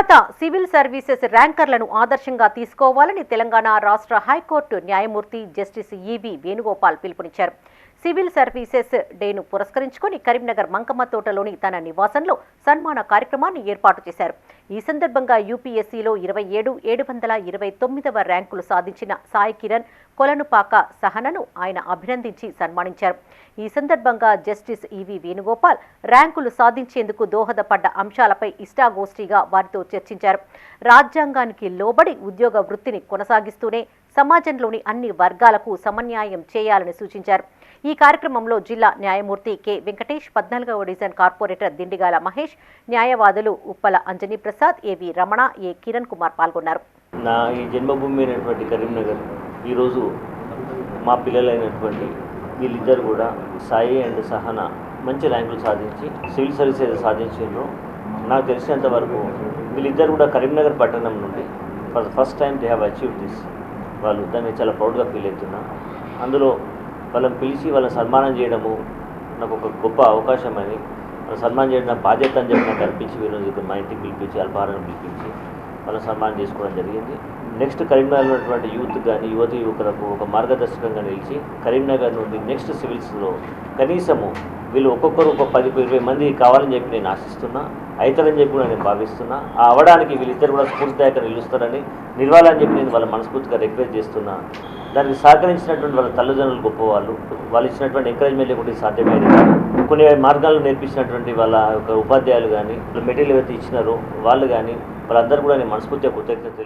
తర్వాత civil services ర్యాంకర్లను ఆదర్శంగా తీసుకోవాలని తెలంగాణ రాష్ట్ర హైకోర్టు న్యాయమూర్తి జస్టిస్ ఈవి వేణుగోపాల్ పిలుపునిచ్చారు. సివిల్ సర్వీసెస్ డేను పురస్కరించుకొని కరీంనగర్ మంకమ్మ తోటలోని తన నివాసంలో సన్మాన కార్యక్రమాన్ని ఏర్పాటు చేశారు. ఈ సందర్భంగా యూపీఎస్సీలో ఇరవై ఏడు ఏడు వందల ఇరవై తొమ్మిదవ ర్యాంకులు సాధించిన సాయి కిరణ్ కొలనుపాక సహనను ఆయన అభినందించి సన్మానించారు. ఈ సందర్భంగా జస్టిస్ ఈవి వేణుగోపాల్ ర్యాంకులు సాధించేందుకు దోహదపడ్డ అంశాలపై ఇష్టాగోష్ఠిగా వారితో చర్చించారు. రాజ్యాంగానికి లోబడి ఉద్యోగ వృత్తిని కొనసాగిస్తూనే సమాజంలోని అన్ని వర్గాలకు సమన్యాయం చేయాలని సూచించారు. ఈ కార్యక్రమంలో జిల్లా న్యాయమూర్తి కె. వెంకటేష్ పద్నాలుగవ డివిజన్ కార్పొరేటర్ దిండిగాల మహేష్ న్యాయవాదులు ఉప్పల అంజనీ ప్రసాద్ ఏవి రమణ ఏ కిరణ్ కుమార్ పాల్గొన్నారు. నా ఈ జన్మభూమి అయినటువంటి కరీంనగర్ ఈరోజు మా పిల్లలైనటువంటి వీళ్ళిద్దరు కూడా సాయి అండ్ సహన మంచి ర్యాంకులు సాధించి సివిల్ సర్వీసెస్ సాధించారు నాకు తెలిసినంత వరకు వీళ్ళిద్దరు కూడా కరీంనగర్ పట్టణం నుండి for the first time they have achieve this. వాళ్ళు దాన్ని చాలా ప్రౌడ్గా ఫీల్ అవుతున్నా. అందులో వాళ్ళని పిలిచి వాళ్ళని సన్మానం చేయడము నాకు ఒక గొప్ప అవకాశం అని వాళ్ళని సన్మానం చేయడం నా బాధ్యత అని చెప్పి నాకు అనిపించి ఈరోజు మా ఇంటికి పిలిపించి అల్పాహారం పిలిపించి వాళ్ళని సన్మానం చేసుకోవడం జరిగింది. నెక్స్ట్ కరీంనగర్ ఉన్నటువంటి యూత్ కానీ యువతి యువకులకు ఒక మార్గదర్శకంగా నిలిచి కరీంనగర్ నుండి నెక్స్ట్ సివిల్స్లో కనీసము వీళ్ళు ఒక్కొక్కరు ఒక పది ఇరవై మంది కావాలని చెప్పి నేను ఆశిస్తున్నా అవుతారని చెప్పి కూడా నేను భావిస్తున్నా. ఆ అవడానికి వీళ్ళిద్దరు కూడా స్ఫూర్తిదాయకంగా నిలుస్తారని నిలవాలని చెప్పి నేను వాళ్ళ మనస్ఫూర్తిగా రిక్వెస్ట్ చేస్తున్నా. దానికి సహకరించినటువంటి వాళ్ళ తల్లిదండ్రులు గొప్పవాళ్ళు వాళ్ళు ఇచ్చినటువంటి ఎంకరేజ్మెంట్ లేకుండా సాధ్యమైంది సాధ్యమేది కొన్ని మార్గాలు నేర్పించినటువంటి వాళ్ళ యొక్క ఉపాధ్యాయులు కానీ మెటీరియల్ ఏవైతే ఇచ్చినారో వాళ్ళు కానీ వాళ్ళందరూ కూడా నేను మనస్ఫూర్తిగా కృతజ్ఞత